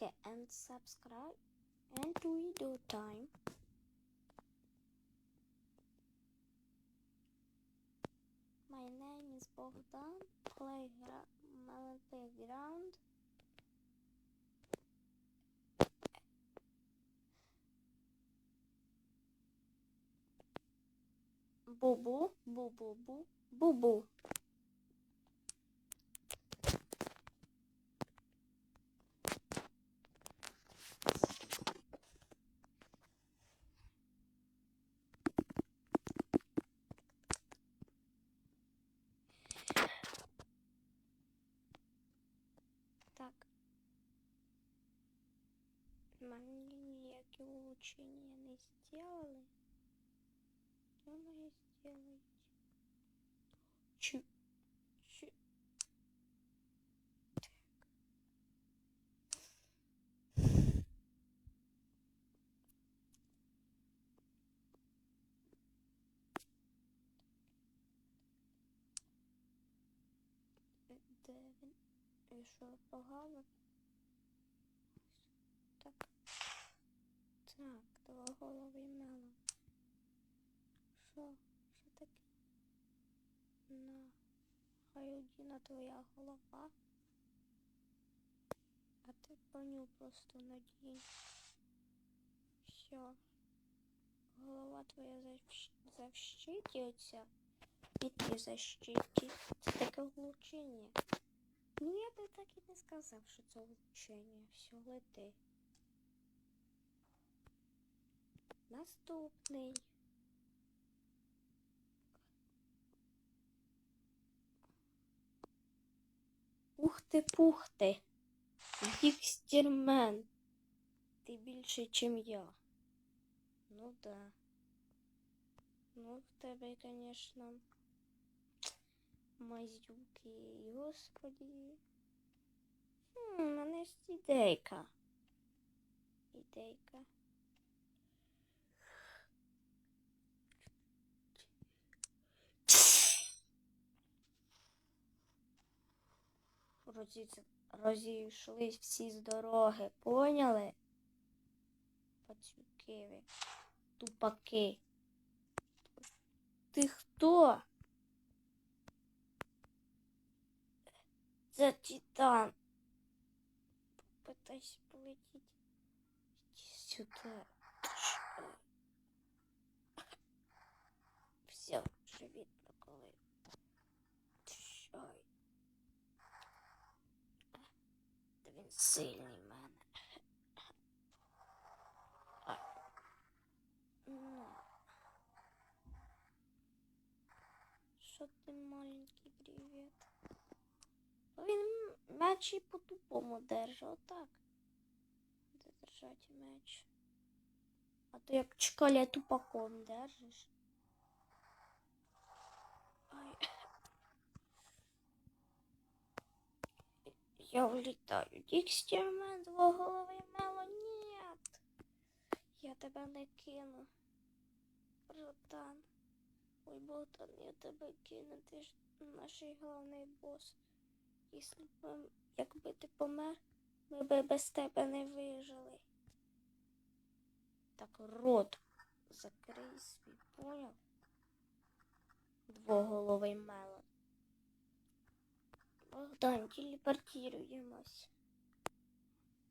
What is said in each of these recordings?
like and subscribe and we do time my name is Bogdan playground playground Boo boo, boo boo boo, boo boo. Сделали. Думаю, сделать. Чу. Чу. Так. Е, Де він? І що погано? Так. Так, двоголовий мелон. Що? Що таке? На. Хай одіна твоя голова. А ти поню просто надій. Все. Голова твоя защ- защититься. І ти защиті. Це таке влучення. Ну я би так і не сказав, що це влучення. Все, лети. Наступний. Ух ти, пух ти. Більше, чим я. Ну да. Ну, в тебе, конечно, мазюки, господи. Хм, у мене є ідейка. Ідейка. Розійшлись всі з дороги, поняли? Пацюки ви, тупаки. Ти хто? Це Титан. Попитайся полетіти. Іди сюди. Все, живіт В мене. Ну. Що ти маленький привіт? Він м'яч і по-тупому держав, отак. Де держати м'яч? А то як чкаля тупаком держиш. Ай. Я улетаю. Дікстермен, двоголовий мело, нет. Я тебе не кину. Братан. Ой, Богдан, я тебе кину, ти ж наш головний бос. Якщо б, якби ти помер, ми би без тебе не вижили. Так, рот закрий свій, поняв? Двоголовий мелон. Богдан, телепортируємось.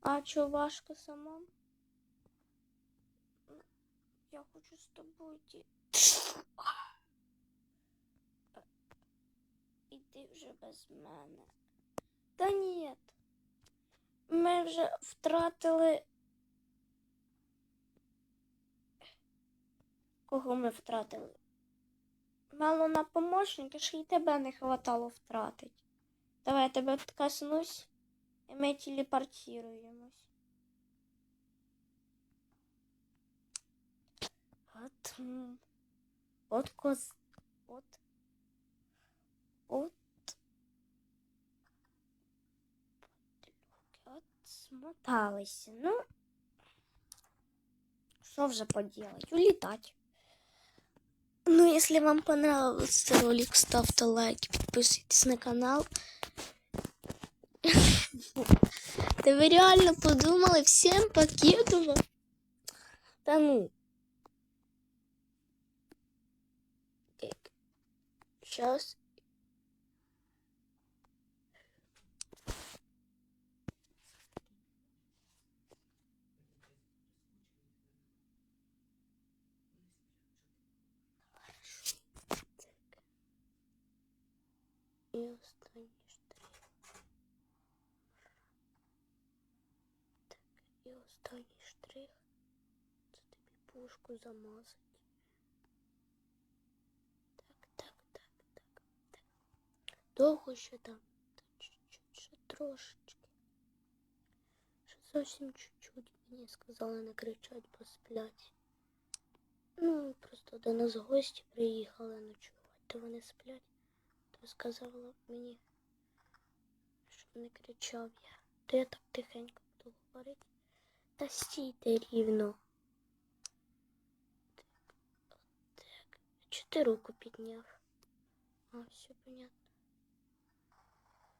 А чо важко? Ну, Я хочу з тобою йти. Іди вже без мене. Та ні. Ми вже втратили. Кого ми втратили? Мало на помощника, що й тебе не хватало втратити. Давай я тебе коснусь, і ми телепортируємось. От, от коз... От. От. От. Ну, что вже поделать? Улетать. Ну, если вам понравился ролик, ставьте лайки, подписывайтесь на канал. Та ви реально подумали всім пакетово? Та ну. Сейчас. І останній штрих. Так, і останній штрих. Це тобі пушку замазати. Так, так, так, так, так. Довго ще там. Та чуть-чуть, ще трошечки. Ще зовсім чуть-чуть. Мені сказали не кричать, бо сплять. Ну, просто до нас гості приїхали ночувати, то вони сплять. То сказала мені, щоб не кричав я. То я так тихенько буду говорити. Та стійте рівно. Так, так. Чи ти руку підняв? А, все понятно.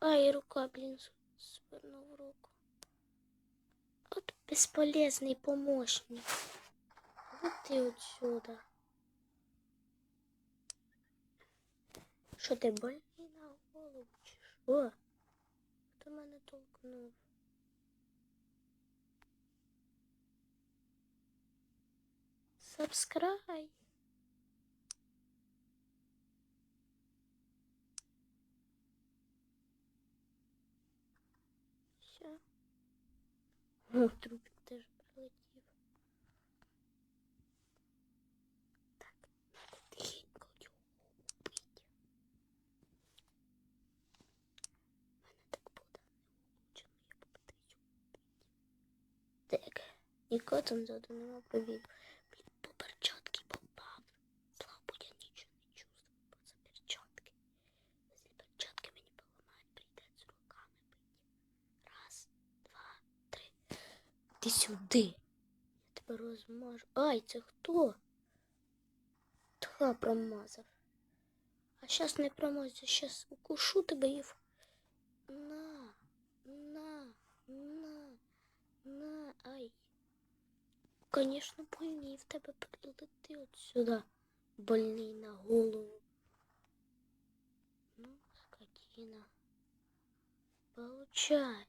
Ай, рука, блін, свернув руку. От бесполезний помощник. Вот ты отсюда. Що ти больний на голову чи що? Хто мене толкнув? Subscribe. Все. О, трупик теж прилетів. Так, надо тихенько його вбити. У мене так буде не влучено, я попитаюсь вбити. Так, нікого там ззаду нема повів. Блін, по перчатки попав. Слабо я нічого не чувствую, бо це перчатки. Якщо перчатки мені поламають, прийдеться руками бити. Раз, два, три. Ти сюди. Я тебе розмажу. Ай, це хто? Тха промазав. А щас не промазав, щас укушу тебе і в... На, на, на, ай. Конечно, больний в тебе прилети от сюди. Больний на голову. Ну, скотина. Получай,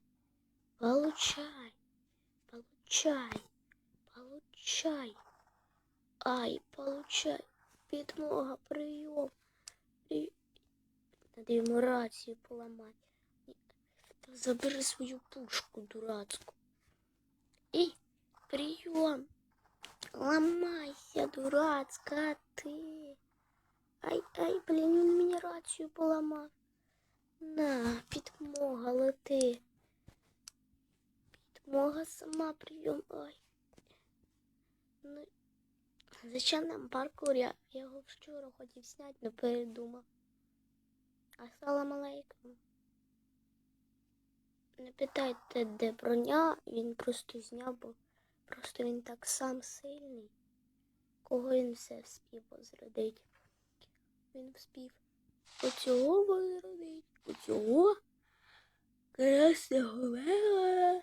получай, получай, получай. Ай, получай. Підмога, прийом. При... Надо йому рацію поламати. Забери свою пушку дурацьку. І прийом. Ламайся, дурацька ти. Ай, ай, блін, він мені рацію поламав. На, підмога лети. Підмога сама прийом. Ай. Ну, зачем нам паркур? Я його вчора хотів зняти, але передумав. Ассалам алейкум. Не питайте, де броня, він просто зняв, бо просто він так сам сильний. Кого він все вспів возродить? Він вспів оцього возродить, оцього красного мела.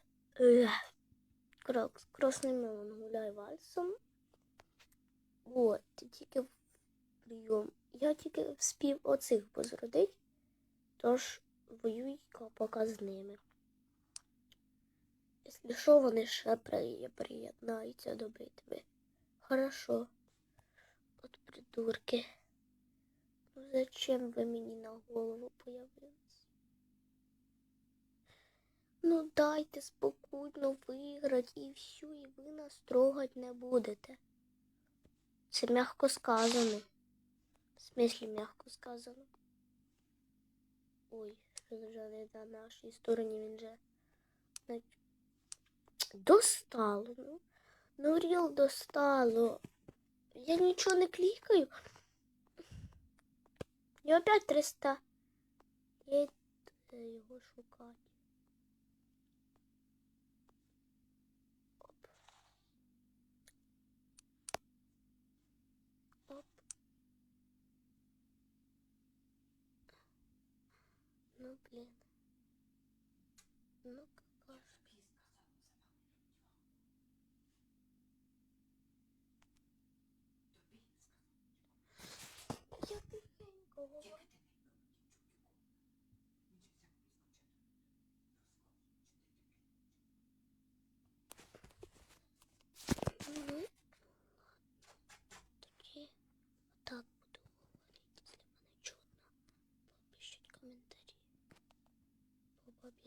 Крокс, красний мелон гуляй вальсом. От, тільки прийом. Я тільки вспів оцих возродить, тож воюй поки з ними. Якщо що, вони ще при- приєднаються до битви. Хорошо. От придурки. Ну зачем ви мені на голову появились? Ну дайте спокійно виграти і все, і ви нас трогать не будете. Це м'яко сказано. В смислі м'яко сказано. Ой, що вже не на нашій стороні він же. Достало, ну. Ну, Ріл достало. Я нічого не клікаю. І опять 300. Я його шукати. Оп. Оп. Ну, блін. Ну, какаш.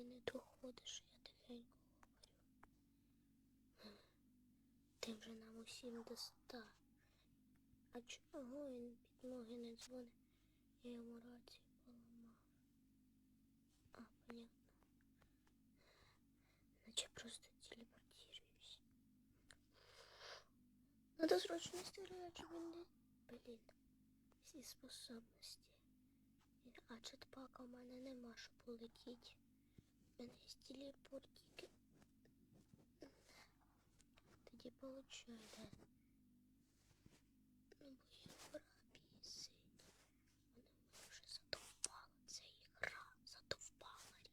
Доходиш, я тихенько говорю. Ти вже нам усім доста. А чого він під ноги не дзвонить? Я йому рацію поламав. А, понятно. Наче просто телепортируюсь. Надо срочно стирать, щоб він не... Блін, всі способності. А jetпака в мене нема, щоб полетіти. У мене є телепорт тільки. Тоді получай, да. Ну, бо я гра бісить. Мене вже задовбала ця ігра. Задовбала рів.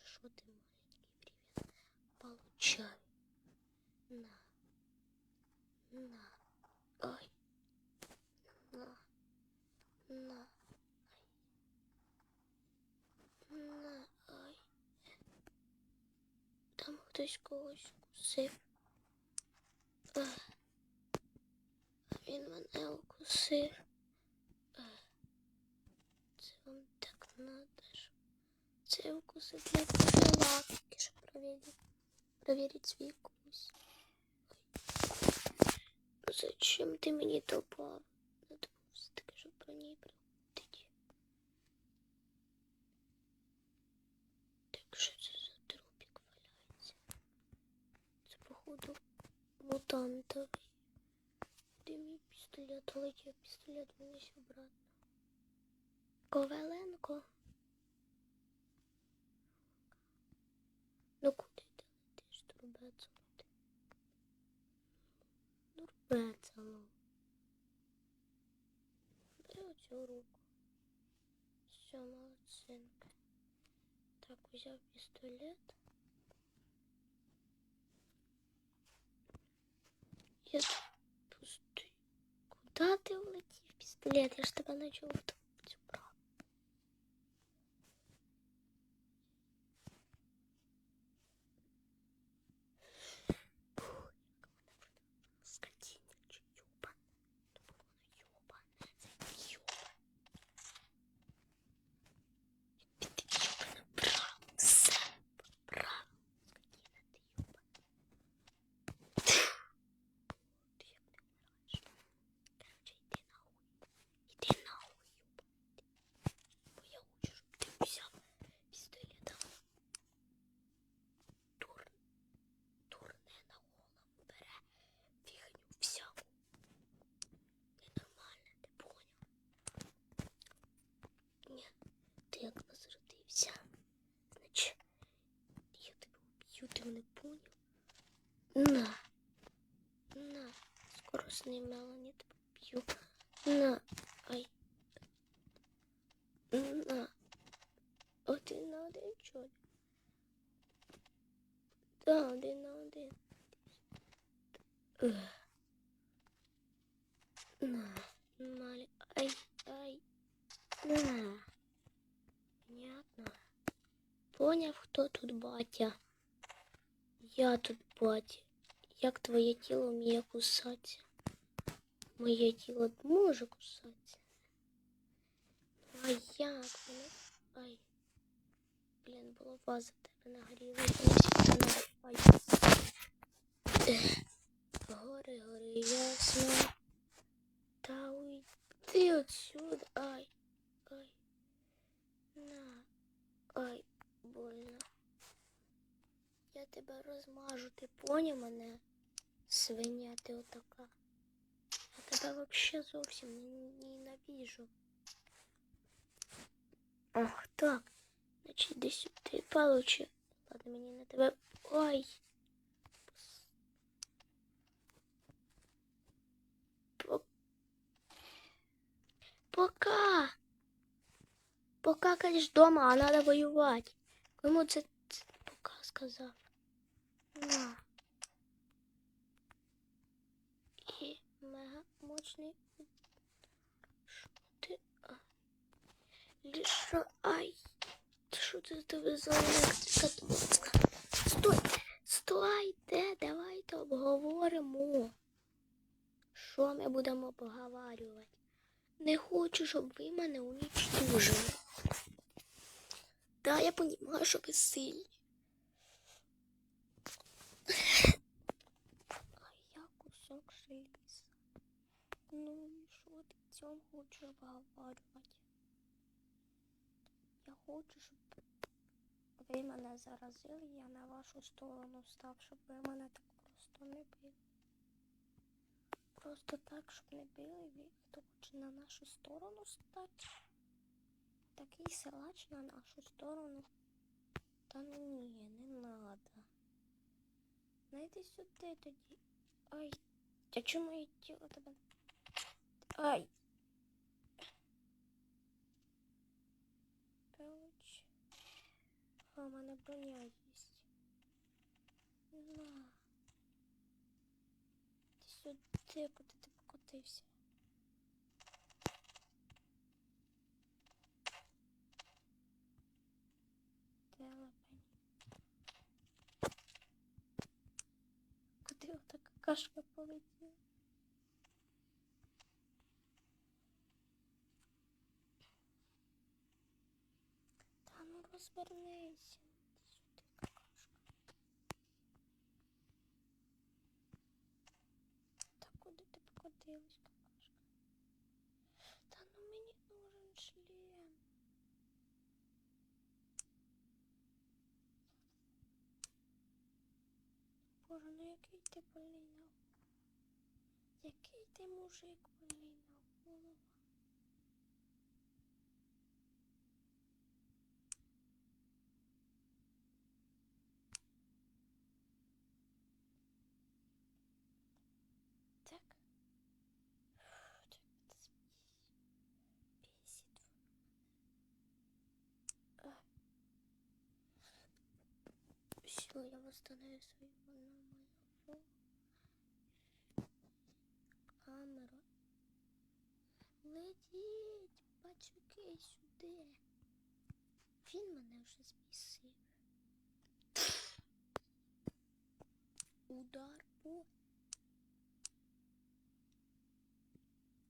Ну що ти, маленький, привіт. Получай. На. На. Хтось когось укусив. Він мене укусив. Це вам так надо. Це укуси для профілактики, щоб провірити, провірити свій вкус. Зачем ти мені добав? Надо було все-таки, щоб про ній приходити. Так що це за трупик валяється? Це походу мутантовий. Де мій пістолет летів? Пістолет виніс обратно. Коваленко. Ну куди ти летиш, турбецело? Турбецело. Бери оцю руку. Все, молодцинка. Так, взяв пістолет. Я тут пустий. Куда ты улетел, пистолет? Я ж тебя начал в Скоростний Мелані тебе б'ю. На. Ай. На. Один на один чоловік. Да, один на один. Ех. На. Малі. Ай. Ай. На. Понятно. Поняв, хто тут батя? Я тут батя. Як твоє тіло вміє кусатися? Моє тіло може кусатися. А як воно? Ай. Блін, було ваза тебе нагріла. Ай. Гори, гори, ясно. Та уйди отсюда. Ай. Ай. На. Ай, больно. Я тебе розмажу, ти поняв мене? Свиня ти отака. Тебе вообще зовсім ненавижу. Ах, так. Значить, десь сюди получи. Ладно, мені на тебе. Ой. Пока. Пока, конечно, дома, а надо воювати. Кому це, пока сказав? На. І Що. Ліша, ай. Що тебе за електрика? тут? Стой, стойте, давайте обговоримо. Що ми будемо обговорювати? Не хочу, щоб ви мене унічтожили. Да, я понимаю, що ви сильні. А я кусок желіза. Ну і що ти в цьому хочеш виговорювати? Я хочу, щоб ви мене заразили, я на вашу сторону став, щоб ви мене так просто не били. Просто так, щоб не били, ви хто хоче на нашу сторону стати. Такий силач на нашу сторону. Та ну ні, не надо. Найди сюди тоді. Ай. А чому я тіло тебе? Ай. А, у броня є. На. Ти сюди, куди ти покотився. Телепень. Куди отака кашка полетіла? Розвернися. Та куди ти покотилась, какашка? Та ну мені нужен член. Боже, ну який ти больний Який ти мужик Все, я восстановлю свою нормальную камеру. Летіть, пацюки, сюди. Він мене вже змісив. Удар по.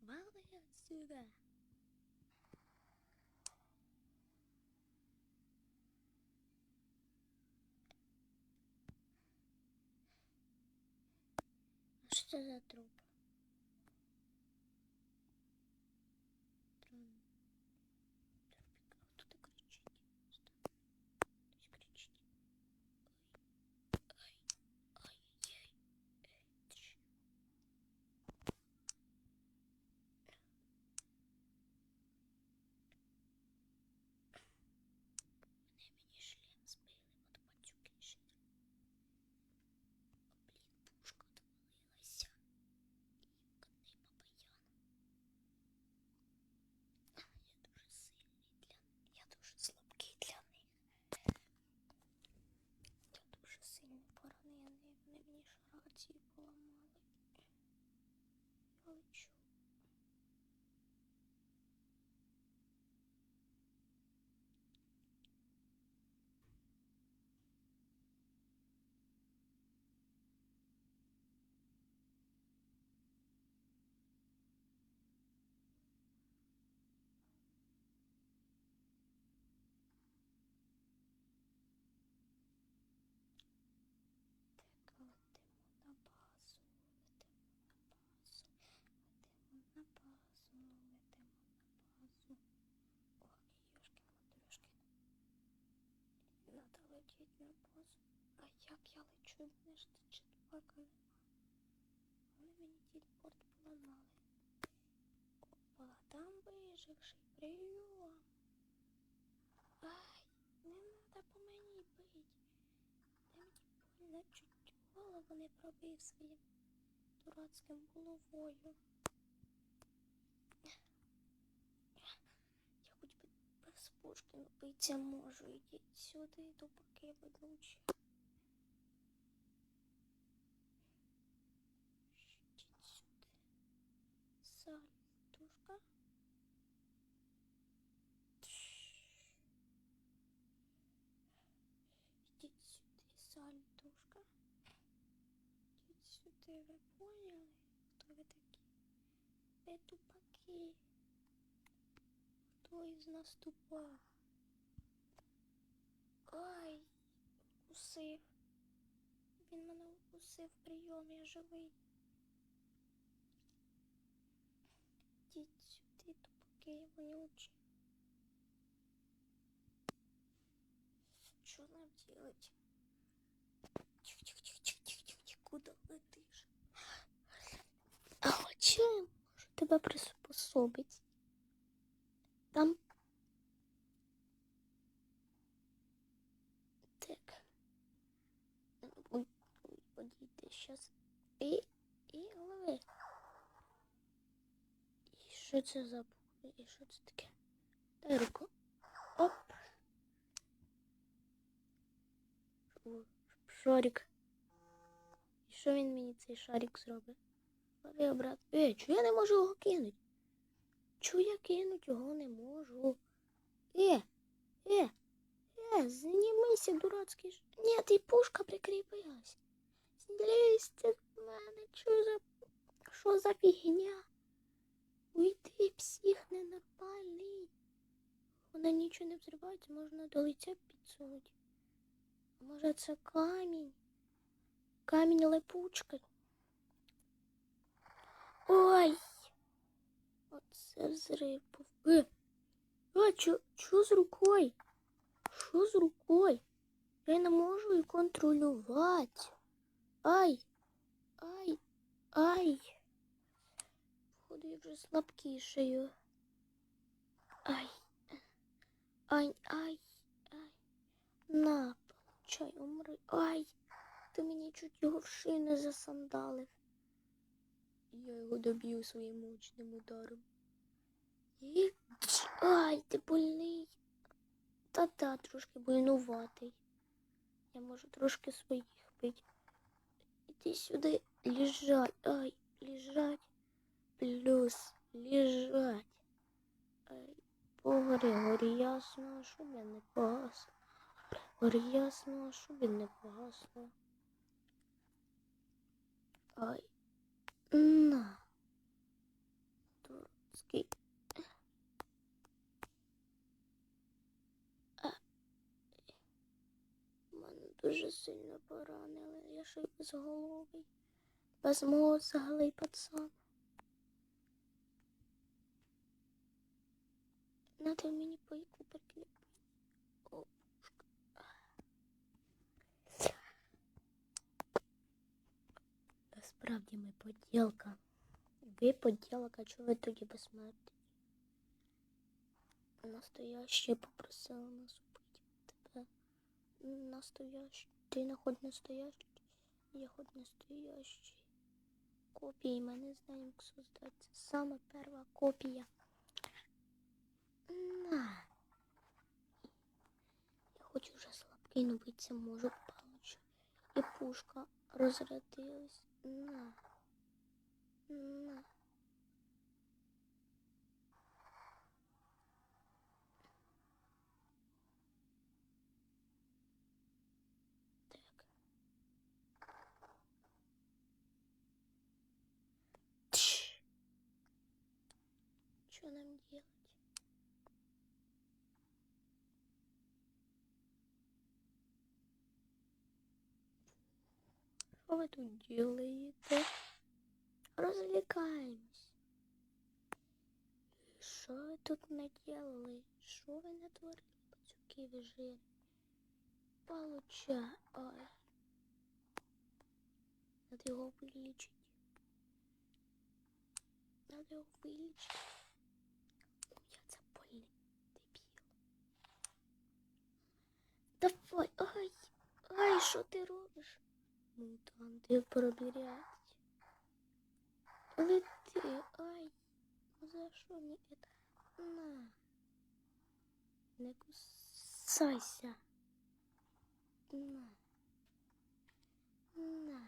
Вали отсюда. А що за труп? Странно. Трупик. А хто так кричить? Странно. Хтось кричить. Ай. Ай. Ай-яй. Ей, тш. Вони мені шлем збили, от пацюки ще. О, блін, пушка отвалилася. Котний папаян. Я дуже сильний для Я дуже слабкий для них. Я дуже сильно поранений. Вони мені ж рацію поламали. Я лечу. Так, летимо на базу, летимо на базу, летимо на базу, летимо на базу. Ох, ёшкин матрешкин. Надо лететь. А як я лечу? Мене ж четверка нема. Вони мені телепорт поламали. Опа, там виживший. Прийом. Ай, не надо по мені бить. Та мені больно чуть голову не пробив своїм дурацьким головою. без пушки битися можу. Ідіть сюди, тупаки ведучі. Ідіть сюди. Сальтушка. Ідіть сюди, сальтушка. Ідіть сюди, ви поняли? Хто ви такі? Ви тупаки. Хто із нас тупа? Ай, укусив. Він мене укусив прийом, я живий. Ідіть сюди, тупаки, вонючі. Що нам делать? Тихо-тихо-тихо-тихо-тихо-тихо. Куда летиш? А хоча я можу тебе приспособити. Що це за букви? І що це таке? Дай руку. Оп. Шарик. І що він мені цей шарик зробить? Лови обратно. Е, чого я не можу його кинути? Чого я кинуть його не можу? Е, е, е, знімися, дурацький. Ш... Ні, ти пушка прикріпилась. Злізьте з мене, що за... Що за фігня? Уйди, псих ненормальний. Вона нічого не взривається, можна до лиця підсунути. Може це камінь? Камінь липучка. Ой! Оце взрив був. Е! А, чо, чо з рукою? Що з рукою? Я не можу її контролювати. Ай! Ай! Ай! Я вже слабкішаю. Ай! Ай, ай, ай. На, получай, умри. Ай! Ти мені чуть його в шию засандалив. Я його доб'ю своїм мощним ударом. Ай, ти больний. Та-та, трошки больнуватий. Я можу трошки своїх бить. Іди сюди, лежать. Ай, лежать. Плюс лежать. Ай, погорі, горі ясно, щоб я не погасло. Ясно, щоб я не погасло. Ай. На. Дурацький. Мене дуже сильно поранили. Я ще й безголовий. Безмозглий пацан. Надо мені пайку пушка. Насправді ми поділка. Ви поділка, чого ви тоді безсмертні? Настояще попросила нас убити тебе. Настоящий. Ти не хоч настоящий, я хоч настоящий. Копії ми не знаємо, як создати. Саме перша копія. На. Я хочу вже слабкий, но битися можу палич. І пушка розрядилась. На. На. Что нам делать? Вы тут делаете? Развлекаемся. Що ви тут наделали? Що ви натворили, пацюки ви жирні? Получа. Ай. Надо його вилічити. Надо больний дебіл. Давай, ай, ай, що ти робиш? Мутанти пробірять. Лети, ай. За що мені это? На. Не кусайся. На. На.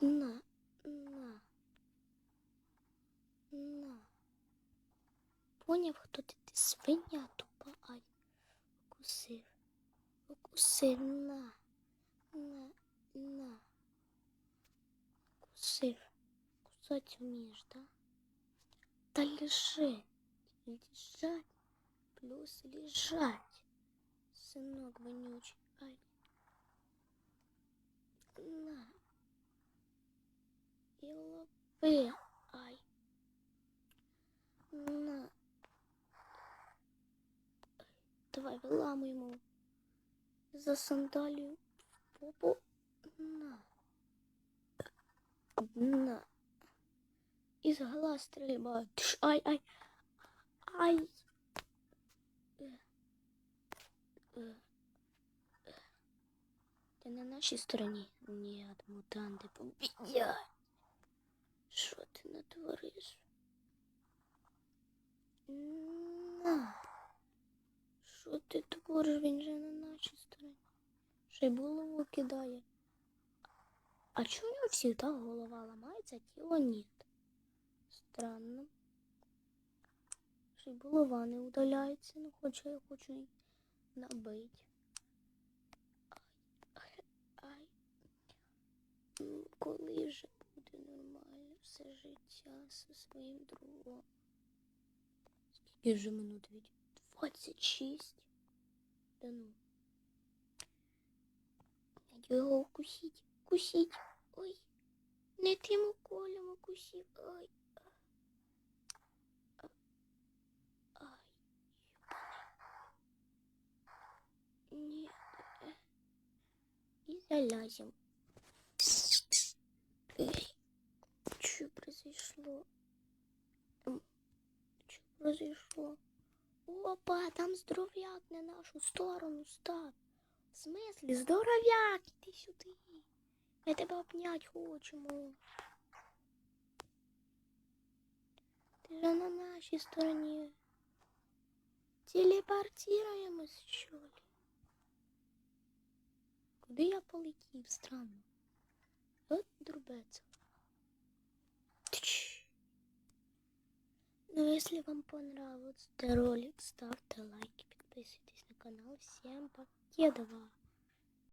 На. На. На. Поняв, хто ти? Ти свиня тупа, ай. Укусив. Укусив. На. На. На. Укусив. Кусать вмієш, да? Та лежи. Лежать. Плюс лежать. синок вонючий. Ай. На. І лопи. Ай. На. Давай виламуємо за сандалію в попу. На. На. Із глаз стрільба. Тш, Ай, ай. Ай. Е. Е. Е. Ти на нашій стороні? Ні, мутанти побідять. Що ти натвориш? На. Що ти твориш? Він же на нашій стороні. Голову кидає. А чому у нього голова ламається, а тіло ні? Странно. Голова не удаляється, ну хоча я хочу її набити. Ай, ай, ай. Коли же буде нормально все життя зі своїм другом? Скільки же минут від? 26. Да ну. Надо його укусить. Кусить. Ой. Не тим уколем укусив. Ой. Нет. И залазим. Что произошло? Что произошло? Опа, там здоров'як на нашу сторону став. В смислі, здоров'як, іди сюди. Я тебе обнять хочемо. Ти же на нашій стороні. Телепортируємось, що ли? Куди я полетів? Странно. От дурбець. Тч. Ну, если вам понравился ролик, ставьте лайки, подписывайтесь на Канал. Всем покедова!